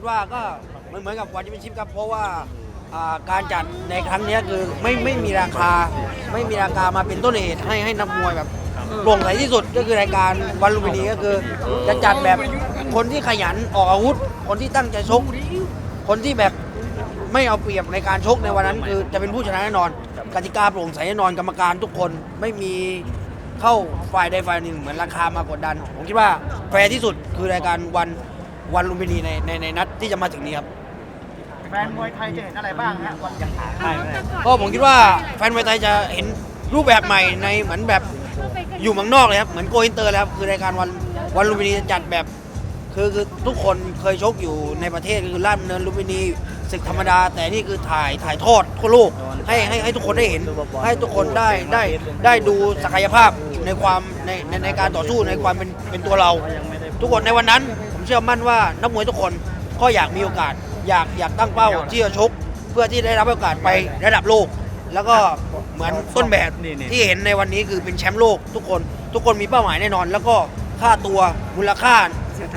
คิดว่าก็เหมือนเหมือนกับวันแชมเปี้ยนชิพครับ เพราะว่าการจัดในครั้งนี้คือไม่ไม่มีราคาไม่มีราคามาเป็นต้นเหตุให้ให้นักมวยแบบโปร่งใสที่สุดก็คือรายการวันลุมพินีก็คือ จะจัดแบบคนที่ขยันออกอาวุธ คนที่ตั้งใจชก คนที่แบบไม่เอาเปรียบในการชกในวันนั้น คือจะเป็นผู้ชนะแน่นอนกติกาโปร่งใสแน่นอนกรรมการทุกคนไม่มีเข้าฝ่ายใดฝ่ายหนึ่งเหมือนราคามากดดัน ผมคิดว่าแฟร์ที่สุดคือรายการวัน วันลุมพินีในในในนัดที่จะมาถึงนี้ครับ แฟนมวยไทยจะเห็นอะไรบ้างฮะวันยังหาใช่ใช่ก็ผมคิดว่าแฟนมวยไทยจะเห็นรูปแบบใหม่ในเหมือนแบบอยู่เมืองนอกเลยครับ เหมือนโกอินเตอร์เลยครับคือรายการวันวันลุมพินีจะจัดแบบ คือคือทุกคนเคยชกอยู่ในประเทศก็คือล่ามเนินลุมพินีศึกธรรมดา แต่นี่คือถ่ายถ่ายทอดทั่วโลกให้ให้ให้ทุกคนได้เห็น ให้ทุกคนได้ได้ได้ดูศักยภาพในความในในในการต่อสู้ในความเป็นเป็นตัวเรา ทุกคนในวันนั้นผมเชื่อมั่นว่านักมวยทุกคนก็อยากมีโอกาส อยากอยากตั้งเป้าที่จะชกเพื่อที่ได้รับโอกาสไประดับโลก แล้วก็เหมือนต้นแบบที่เห็นในวันนี้คือเป็นแชมป์โลก ทุกคนทุกคนมีเป้าหมายแน่นอน แล้วก็ค่าตัวมูลค่า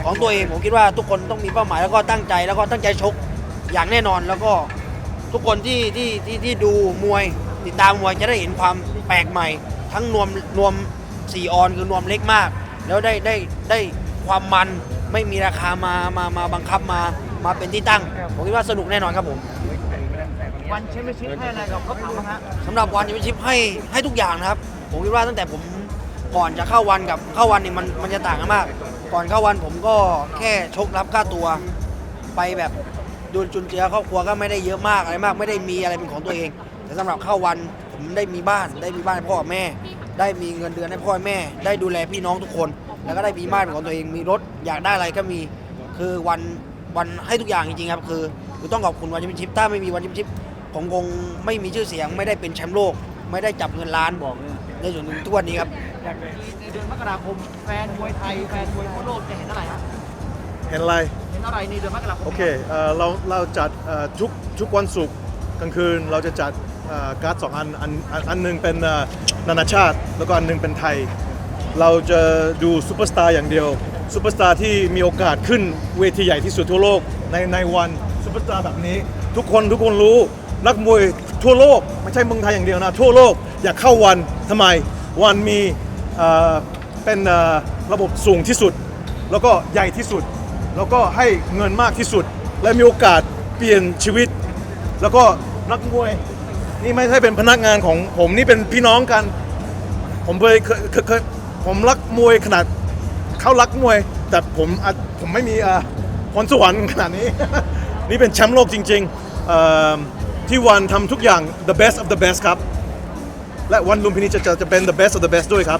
ของตัวเองผมคิดว่าทุกคนต้องมีเป้าหมายแล้วก็ตั้งใจแล้วก็ตั้งใจชกอย่างแน่นอนแล้วก็ทุกคนที่ที่ที่ที่ดูมวยติดตามมวยจะได้เห็นความแปลกใหม่ ทั้งนวมนวมสี่ออนคือนวมเล็กมาก แล้วได้ได้ได้ความมัน ไม่มีราคามามามาบังคับมามาเป็นที่ตั้ง ผมคิดว่าสนุกแน่นอนครับผมวันแชมเปี้ยนชิพให้อะไรกับเขาถามบ้างฮะสำหรับวันแชมเปี้ยนชิพให้ให้ทุกอย่างนะครับ ผมคิดว่าตั้งแต่ผมก่อนจะเข้าวันกับเข้าวันนี่มันมันจะต่างกันมาก ก่อนเข้าวันผมก็แค่ชกรับค่าตัวไปแบบดูจุนเจือครอบครัวก็ไม่ได้เยอะมากอะไรมาก ไม่ได้มีอะไรเป็นของตัวเอง แต่สำหรับเข้าวันผมได้มีบ้านได้มีบ้านให้พ่อกับแม่ ได้มีเงินเดือนให้พ่อแม่ ได้ดูแลพี่น้องทุกคน แล้วก็ได้มีบ้านเป็นของตัวเองมีรถอยากได้อะไรก็มีคือวันวันให้ทุกอย่างจริงๆครับ คือคือต้องขอบคุณวันแชมเปี้ยนชิพถ้าไม่มีวันแชมเปี้ยนชิพผมคงไม่มีชื่อเสียง ไม่ได้เป็นแชมป์โลก ไม่ได้จับเงินล้านบอกในส่วนหนึ่งทุกวันนี้ครับในเดือนมกราคมแฟนมวยไทยแฟนมวยทั่วโลกจะเห็นอะไรฮะเห็นอะไรเห็นอะไรในเดือนมกราคมโอเคเอ่อเราเราจัดเอ่อทุกทุกวันศุกร์กลางคืนเราจะจัดเอ่อการ์ดสองอันอันอันอันหนึ่งเป็นเอ่อนานาชาติ แล้วก็อันหนึ่งเป็นไทย เราจะดูซูเปอร์สตาร์อย่างเดียวซูเปอร์สตาร์ที่มีโอกาสขึ้นเวทีใหญ่ที่สุดทั่วโลกในในวันซูเปอร์สตาร์แบบนี้ ทุกคนทุกคนรู้นักมวยทั่วโลก ไม่ใช่เมืองไทยอย่างเดียวนะ ทั่วโลกอยากเข้าวันทำไมวันมีเป็นระบบสูงที่สุด แล้วก็ใหญ่ที่สุด แล้วก็ให้เงินมากที่สุด และมีโอกาสเปลี่ยนชีวิต แล้วก็นักมวยนี่ไม่ใช่เป็นพนักงานของผมนี่เป็นพี่น้องกัน ผมเคยเคยเคยเคย ผมรักมวยขนาดเขารักมวย แต่ผมอาจผมไม่มีอ่าพรสวรรค์ขนาดนี้ นี่เป็นแชมป์โลกจริงๆเอ่อที่วันทำทุกอย่าง the best of the best ครับ และวันลุมพินีจะจะจะเป็น the best of the best ด้วยครับ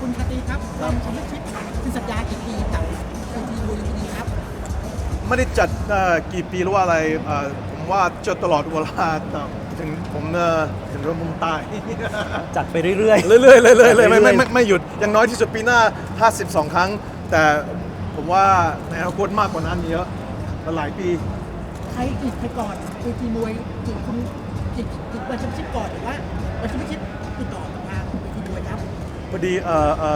คุณคตีครับวันแชมเปี้ยนชิพคือสัญญากี่ปีกับเวทีมวยลุมพินีครับไม่ได้จัดเอ่อกี่ปีหรือว่าอะไรเอ่อผมว่าจะตลอดเวลาแต่ ถึงผมเอ่อถึงเริ่มผมตาย จัดไปเรื่อย เรื่อยๆเรื่อยๆเรื่อยๆเรื่ไม่อยๆไม่ไม่ไม่หยุดอย่างน้อยที่สุดปีหน้า 52 ครั้ง แต่ผมว่าในอนาคตมากกว่านั้นเยอะหลายปีใครอีกไปก่อนเวทีมวยจีบคุณจีบจีบวันแชมเปี้ยนชิพก่อนหรือว่าวันแชมเปี้ยนชิพติดต่อกับทางเวทีมวยครับพอดีเอ่อเอ่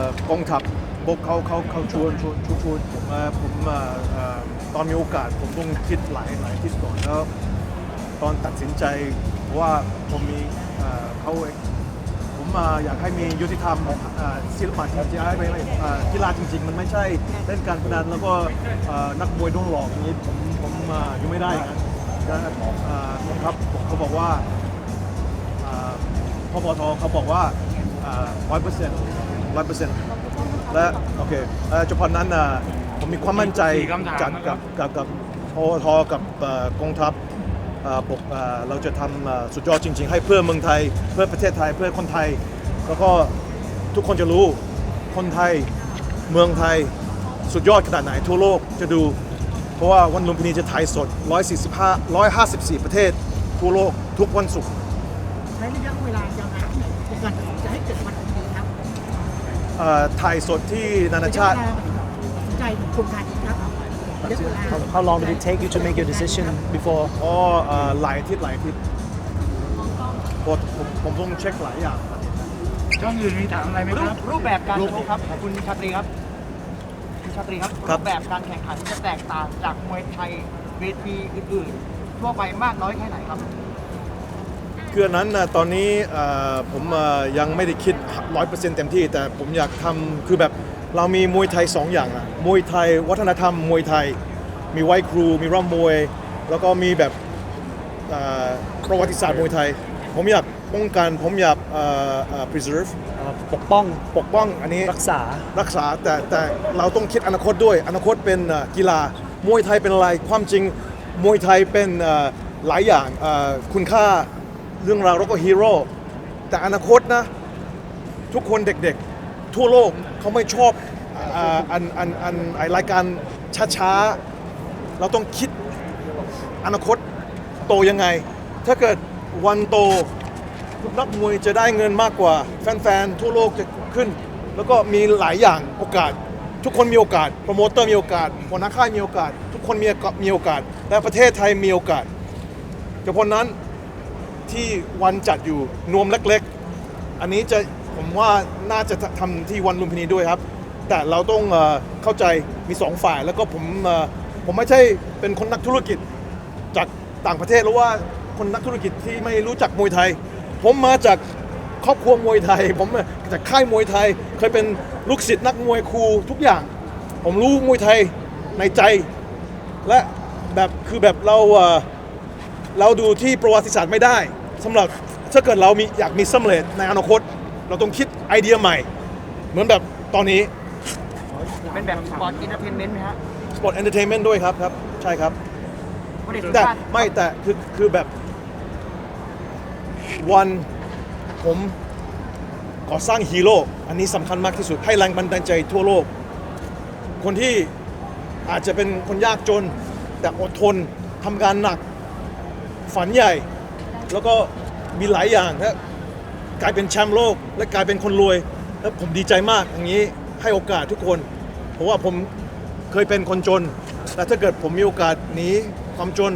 อกองทัพบกเขาเขาเขาชวนชวนชวนชวนผมมาผมเอ่อเอ่อตอนมีโอกาสผมต้องคิดหลายหลายทิศก่อนแล้ว ตอนตัดสินใจว่าผมมีเอ่อเขาผมมาอยากให้มียุติธรรมเอ่อศิลปะจริงๆให้ไม่ไม่เอ่อกีฬาจริง ๆ มันไม่ใช่เล่นการพนันแล้วก็เอ่อนักมวยโดนหลอกอย่างนี้ผมผมเอ่ออยู่ไม่ได้อย่างนั้นแล้วเอ่อครับเขาบอกว่าพบทเขาบอกว่าร้อยเปอร์เซ็นต์ร้อยเปอร์เซ็นต์และโอเคเอ่อเฉพาะนั้นน่ะผมมีความมั่นใจจัดกับกับกับพบทกับเอ่อกองทัพ เอ่อปกเอ่อเราจะทำเอ่อสุดยอดจริง ๆ ให้เพื่อเมืองไทย เพื่อประเทศไทยเพื่อคนไทย แล้วก็ทุกคนจะรู้คนไทยเมืองไทยสุดยอดขนาดไหนทั่วโลกจะดู เพราะว่าวันลุมพินีจะถ่ายสด 145 154 ประเทศ ทั่วโลกทุกวันศุกร์ใช้ระยะเวลายาวนานที่ไหนในการตัดสินใจให้เกิดวันลุมพินีครับเอ่อถ่ายสดที่นานาชาติระยะเวลตัดสินใจโครงการนี้ครับระยะเวลาๆ How long did it take you to make your decision before อ๋อเอ่อหลายอาทิศหลายอาทิศเพราะผมผมต้องเช็คหลายอย่าง ช่องอื่นมีถามอะไรไหมครับ รูปแบบการชกครับคุณชาตรีครับคุณชาตรีครับครัรูบปแบบการแข่งขันจะแตกต่างจากมวยไทยเวทีอื่นๆทั่วไปมากน้อยแค่ไหนครับคืออันนั้นนะตอนนี้เอ่อผมเอ่อยังไม่ได้คิด100%เต็มที่ แต่ผมอยากทำคือแบบ เรามีมวยไทย 2 อย่างอะมวยไทย วัฒนธรรมมวยไทย มีไหว้ครู มีร่ำมวย แล้วก็มีแบบเอ่อประวัติศาสตร์มวยไทย ผมอยากป้องกันผมอยากเอ่อเอ่อ preserve เอ่อปกป้องปกป้องอันนี้รักษารักษาแต่แต่เราต้องคิดอนาคตด้วย อนาคตเป็นเอ่อกีฬามวยไทยเป็นอะไรความจริงมวยไทยเป็นเอ่อหลายอย่างเอ่อคุณค่าเรื่องราวแล้วก็ฮีโร่แต่อนาคตนะ ทุกคนเด็กๆ ทั่วโลกเขาไม่ชอบอ่าอันอันอันไอรายการช้าๆ เราต้องคิดอนาคตโตยังไง ถ้าเกิดวันโตนักมวยจะได้เงินมากกว่า แฟนๆ ทั่วโลกจะขึ้น แล้วก็มีหลายอย่างโอกาส ทุกคนมีโอกาสโปรโมเตอร์มีโอกาสหัวหน้าค่ายมีโอกาส ทุกคนมีมีโอกาส และประเทศไทยมีโอกาสเฉพาะนั้นที่วันจัดอยู่นวมเล็ก ๆ อันนี้จะ ผมว่าน่าจะทำที่วันลุมพินีด้วยครับ แต่เราต้องเข้าใจมีสองฝ่าย แล้วก็ผมผมไม่ใช่เป็นคนนักธุรกิจจากต่างประเทศหรือว่าคนนักธุรกิจที่ไม่รู้จักมวยไทย ผมมาจากครอบครัวมวยไทย ผมมาจากค่ายมวยไทย เคยเป็นลูกศิษย์นักมวยครูทุกอย่าง ผมรู้มวยไทยในใจ และแบบคือแบบเราเราดูที่ประวัติศาสตร์ไม่ได้สำหรับถ้าเกิดเรามีอยากมีสำเร็จในอนาคต เราต้องคิดไอเดียใหม่ เหมือนแบบตอนนี้เป็นแบบสปอร์ตอินเตอร์เทนเมนต์ไหมฮะสปอร์ตเอนเตอร์เทนเมนต์ด้วยครับครับ ใช่ครับประเด็นสุดแต่ท้ายไม่แต่คือคือแบบ วันผมก่อสร้างฮีโร่อันนี้สำคัญมากที่สุดให้แรงบันดาลใจทั่วโลก คนที่อาจจะเป็นคนยากจน แต่อดทนทำงานหนัก ฝันใหญ่ แล้วก็มีหลายอย่างและ กลายเป็นแชมป์โลก และกลายเป็นคนรวย แล้วผมดีใจมากอย่างนี้ให้โอกาสทุกคน เพราะว่าผมเคยเป็นคนจน แต่ถ้าเกิดผมมีโอกาสหนีความจน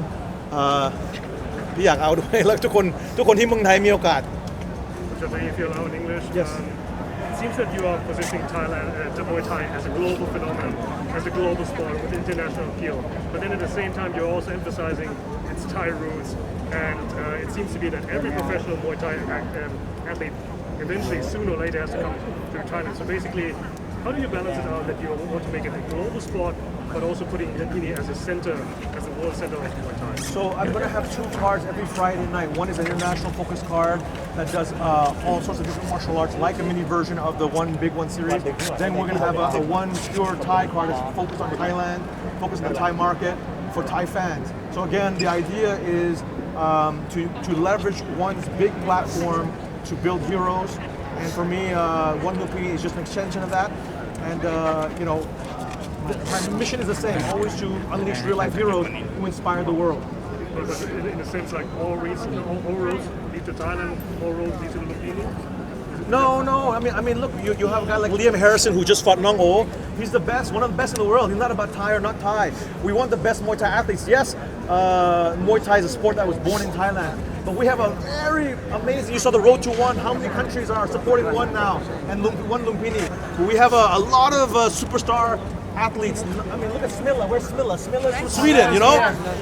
เอ่อพี่อยากเอาด้วยแล้วทุกคนทุกคนที่เมืองไทยมีโอกาส Jeffrey, if you allow in English. Yes. Um, it seems that you are positioning Thailand, uh, the Muay Thai as a global phenomenon, as a global sport with international appeal. But then at the same time, you're also emphasizing its Thai roots. And uh, it seems to be that every professional Muay Thai act, um, athlete eventually, sooner or later, has to come to Thailand. So basically, how do you balance it out that you want to make it a global sport, but also putting Lumpini as a center, as a world center of Muay Thai? So I'm going to have two cards every Friday night. One is an international focus card that does uh, all sorts of different martial arts, like a mini version of the One Big One series. Then we're going to have a, a one pure Thai card that's focused on Thailand, focused on the Thai market for Thai fans. So again, the idea is um, to, to leverage one's big platform to build heroes. And for me, uh, One Lumpini is just an extension of that. And uh, you know, my mission is the same: always to unleash real-life heroes who inspire the world. In, a sense, like all reasons, all, all roads lead to Thailand, all roads lead to Lumpini. No, no. I mean, I mean, look, you, you have a guy like Liam Harrison who just fought Nong O. He's the best, one of the best in the world. He's not about Thai or not Thai. We want the best Muay Thai athletes. Yes, uh, Muay Thai is a sport that was born in Thailand, but we have a very amazing. You saw the road to one. How many countries are supporting one now? And one Lumpini. We have a, a lot of uh, superstar athletes. I mean, look at Smilla. Where's Smilla? Smilla's from Sweden. You know,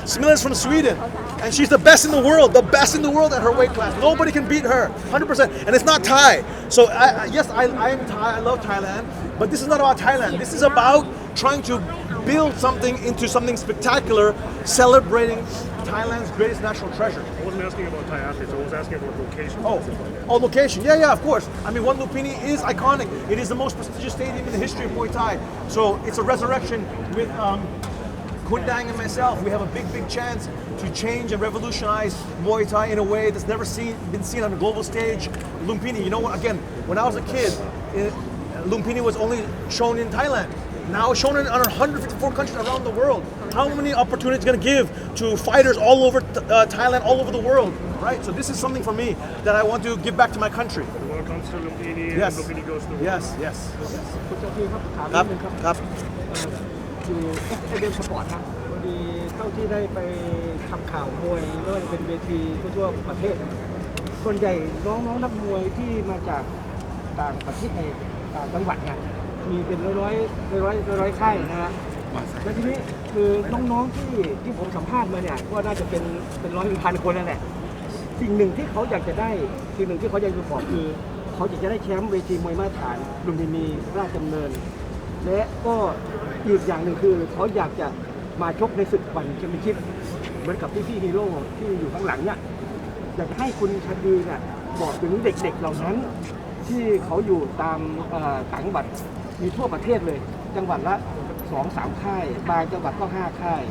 Smilla's from Sweden, and she's the best in the world. The best in the world at her weight class. Nobody can beat her. 100%. And it's not Thai. So I, yes, I, I am Thai. I love Thailand, but this is not about Thailand. This is about trying to build something into something spectacular, celebrating Thailand's greatest national treasure. I wasn't asking about Thai athletes, I was asking about location. Oh, oh, location. Yeah, yeah, of course. I mean, One Lupini is iconic. It is the most prestigious stadium in the history of Muay Thai. So it's a resurrection with um, Kun Dang and myself. We have a big, big chance to change and revolutionize Muay Thai in a way that's never seen, been seen on a global stage. Lumpini, you know what? Again, when I was a kid, it, Lumpini was only shown in Thailand Now it's shown in 154 countries around the world. How many opportunities going to give to fighters all over uh, Thailand, all over the world, right? So this is something for me that I want to give back to my country. The world comes to Lumpini, Yes. and Lumpini goes to the world. Yes, yes. คุณเจ้าที่ครับถาม ครั นิ บ ดนึงครับ ครับ คือเอเดนสปอร์ตครับพอดีเท่าที่ได้ไปทำข่าวมวยไม่ว่าจะเป็นเวทีทั่วๆประเทศ ส่วนใหญ่น้องๆนักมวยที่มาจาก ต่างประเทศในต่างจังหวัดเนี่ย มีเป็นร้อยร้อยร้อยร้อยร้อยๆค่ายนะฮะแล้วทีนี้คือน้องๆที่ที่ผมสัมภาษณ์มาเนี่ยก็น่าจะเป็นเป็นร้อยเป็นพันคนนั่นแหละสิ่งหนึ่งที่เขาอยากจะได้สิ่งหนึ่งที่เขาอยากจะบอกคือเขาอยากจะได้แชมป์เวทีมวยมาตรฐานลุมพินีราชดำเนิน และก็อีกอย่างหนึ่งคือเขาอยากจะมาชกในศึกวันแชมเปี้ยนชิพเหมือนกับพี่พี่ๆฮีโร่ที่อยู่ข้างหลังเนี่ยอยากจะให้คุณชาดีเนี่ยบอกถึงเด็กๆเหล่านั้น ที่เขาอยู่ตามเอ่อต่างจังหวัด มีทั่วประเทศเลย จังหวัดละสองสามค่ายบางจังหวัดก็ห้าค่าย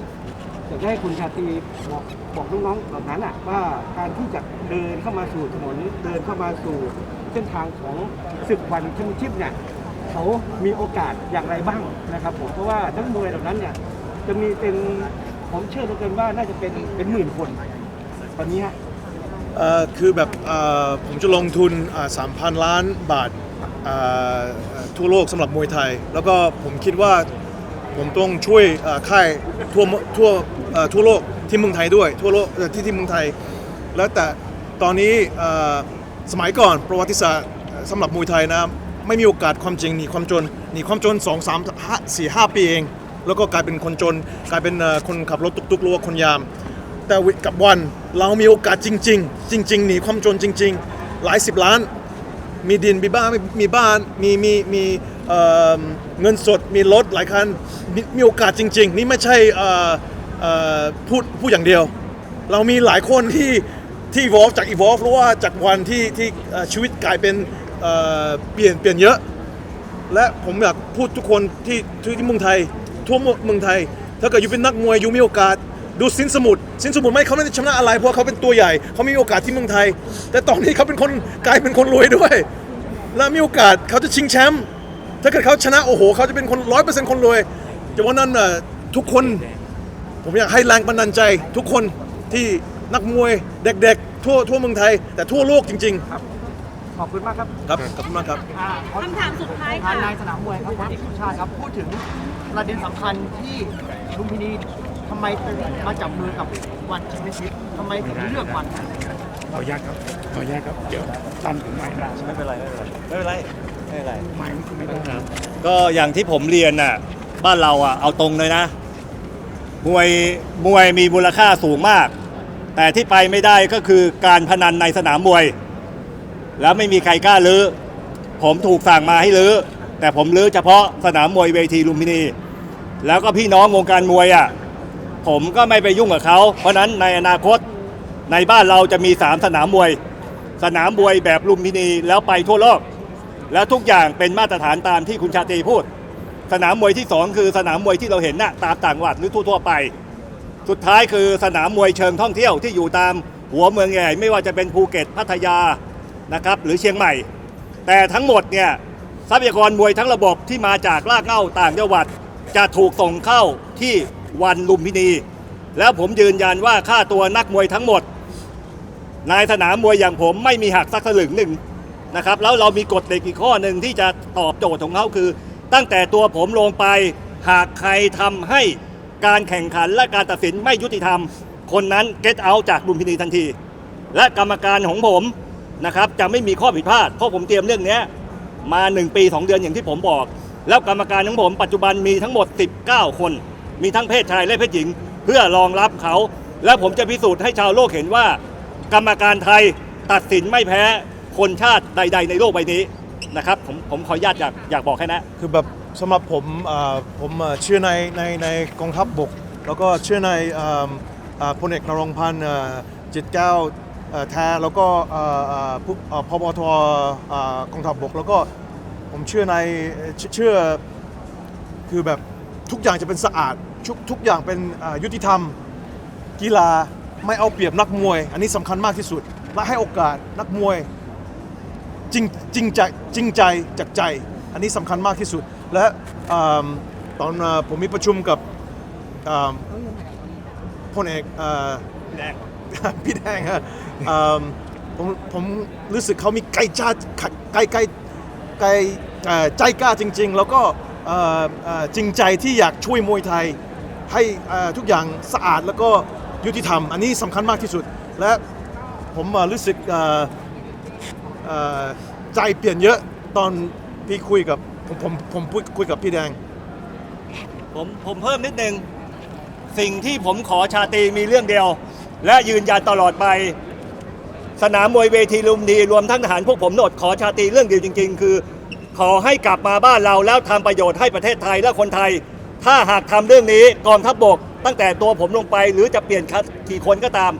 อยากจะให้คุณชาตรีบอกบอกน้องๆเหล่านั้นอะว่าการที่จะเดินเข้ามาสู่ถนนเดินเข้ามาสู่เส้นทางของศึกวันแชมเปี้ยนชิพเนี่ยเขามีโอกาสอย่างไรบ้างนะครับผมเพราะว่านักมวยเหล่านั้นเนี่ยจะมีเป็นผมเชื่อเหลือเกินว่าน่าจะเป็นเป็นหมื่นคนตอนนี้ฮะ เอ่อคือแบบเอ่อผมจะลงทุนสามพันล้านบาท ทั่วโลกสำหรับมวยไทย แล้วก็ผมคิดว่าผมต้องช่วยค่ายทั่วทั่วทั่วโลกที่เมืองไทยด้วย ทั่วโลกที่ที่เมืองไทย แล้วแต่ตอนนี้สมัยก่อนประวัติศาสตร์สำหรับมวยไทยนะไม่มีโอกาสความจริงหนีความจนหนีความจน 2 3 5 4 5 ปีเอง แล้วก็กลายเป็นคนจน กลายเป็นคนขับรถตุกๆหรือว่าคนยาม แต่วิกับวันเรามีโอกาสจริง ๆ จริง ๆ หนีความจนจริง ๆ หลายสิบล้าน มีดินมีบ้านมีบ้านมีมีมีเอ่อเงินสดมีรถหลายคันมมีโอกาสจริง ๆ นี่ไม่ใช่เอ่อเอ่อพูดพูดอย่างเดียว เรามีหลายคนที่ที่ evolve จาก evolve หรือว่าจากวันที่ที่เอ่อชีวิตกลายเป็นเอ่อเปลี่ยนเปลี่ยนเยอะ และผมอยากพูดทุกคนที่ที่ที่เมืองไทยทั่วเมืองไทย ถ้าเกิดอยู่เป็นนักมวยอยู่มีโอกาส ดูสินสมุทรสินสมุทรไม่เขาไม่ได้ชนะอะไรเพราะเขาเป็นตัวใหญ่เขามีโอกาสที่เมืองไทย แต่ตอนนี้เขาเป็นคนกลายเป็นคนรวยด้วย และมีโอกาสเขาจะชิงแชมป์ถ้าเกิดเขาชนะโอ้โหเขาจะเป็นคนร้อยเปอร์เซ็นต์คนรวยจากวันนั้นน่ะทุกคนผมอยากให้แรงบันดาลใจทุกคนที่นักมวยเด็กๆ ทั่วทั่วเมืองไทย แต่ทั่วโลกจริงขอบคุณมากครับๆครับขอบคุณมากครับคำถามสุดท้ายทาค่ะนนายสนามมวยครับพลเอกสุชาติครับ พูดถึงประเด็นสำคัญที่ลุมพินีทำ ไมถึงมาจับมือกับวันแชมเปี้ยนชิพทำไมถึงเลือกวันนั้นขออนุญาตครับขออนุญาตครับ เดี๋ยวตั้งถึงไม้นะไม่เป็นไรไม่เป็นไรไม่เป็นไรไม้มันไม่ได้ก็อย่างที่ผมเรียนน่ะบ้านเราอะเอาตรงเลยนะมวยมวยมีมูลค่าสูงมาก แต่ที่ไปไม่ได้ก็คือการพนันในสนามมวย แล้วไม่มีใครกล้าลื้อผมถูกสั่งมาให้ลื้อแต่ผมลื้อเฉพาะสนามมวยเวทีลุมพินี แล้วก็พี่น้องวงการมวยอะ ผมก็ไม่ไปยุ่งกับเขา เพราะนั้นในอนาคตในบ้านเราจะมี 3 สนามมวย สนามมวยแบบลุมพินีแล้วไปทั่วโลก แล้วทุกอย่างเป็นมาตรฐานตามที่คุณชาตรีพูด สนามมวยที่ 2 คือสนามมวยที่เราเห็นน่ะตามต่างจังหวัดหรือทั่วๆไป สุดท้ายคือสนามมวยเชิงท่องเที่ยวที่อยู่ตามหัวเมืองใหญ่ไม่ว่าจะเป็นภูเก็ตพัทยานะครับหรือเชียงใหม่ แต่ทั้งหมดเนี่ยทรัพยากรมวยทั้งระบบที่มาจากรากเหง้าต่างจังหวัด จะถูกส่งเข้าที่ วันลุมพินี แล้วผมยืนยันว่าค่าตัวนักมวยทั้งหมด นายสนามมวยอย่างผมไม่มีหักสักสลึงหนึ่งนะครับแล้วเรามีกฎเหล็กอีกข้อหนึ่งที่จะตอบโจทย์ของเขาคือ ตั้งแต่ตัวผมลงไปหากใครทำให้การแข่งขันและการตัดสินไม่ยุติธรรม คนนั้น get out จากลุมพินีทันที และกรรมการของผมนะครับจะไม่มีข้อผิดพลาดเพราะผมเตรียมเรื่องนี้มา 1 ปี 2 เดือนอย่างที่ผมบอก แล้วกรรมการของผมปัจจุบันมีทั้งหมด 19 คน มีทั้งเพศชายและเพศหญิง เพื่อรองรับเขา แล้วผมจะพิสูจน์ให้ชาวโลกเห็นว่า กรรมการไทยตัดสินไม่แพ้คนชาติใด ๆ ในโลกใบนี้นะครับผมผมขออนุญาตอยากอยากบอกแค่นั้นคือแบบสำหรับผมเอ่อผมเอ่อเชื่อในในในกองทัพบก แล้วก็เชื่อในเอิ่มเอ่อพลเอกนรงค์พันธ์เอ่อจิตแก้วเอ่อแท้แล้วก็เอ่อเอ่อผู้เอ่อพบทเอ่อกองทัพบก แล้วก็ผมเชื่อในเชื่อเชื่อคือแบบทุกอย่างจะเป็นสะอาด ทุกทุกอย่างเป็นเอ่อยุติธรรม กีฬาไม่เอาเปรียบนักมวย อันนี้สำคัญมากที่สุด และให้โอกาสนักมวยจริงจริงใจจริงใจจากใจ อันนี้สำคัญมากที่สุด และเอิ่มตอนเอ่อผมมีประชุมกับเอิ่มพลเอกเอ่อพี่แดงอะเอิ่มผมผมรู้สึกเขามีใจจ้าใจใจใจเอ่อใจกล้าจริง ๆ แล้วก็เอ่อเอ่อจริงใจที่อยากช่วยมวยไทย ให้ทุกอย่างสะอาดแล้วก็ยุติธรรม อันนี้สำคัญมากที่สุด และผมรู้สึกใจเปลี่ยนเยอะตอนพี่คุยกับผมผมผมพูดคุยกับพี่แดง ผมผมเพิ่มนิดนึง สิ่งที่ผมขอชาตรีมีเรื่องเดียว และยืนยันตลอดไป สนามมวยเวทีลุมดีรวมทั้งทหารพวกผมโนดขอชาตรีเรื่องเดียวจริง ๆ คือ ขอให้กลับมาบ้านเราแล้วทำประโยชน์ให้ประเทศไทยและคนไทย ถ้าหากทำเรื่องนี้กองทัพบบก ตั้งแต่ตัวผมลงไป หรือจะเปลี่ยนกี่คนก็ตาม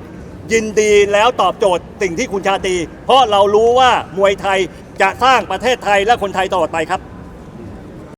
ยินดีแล้วตอบโจทย์สิ่งที่คุณชาตี เพราะเรารู้ว่ามวยไทยจะสร้างประเทศไทยและคนไทยตลอดไปครับ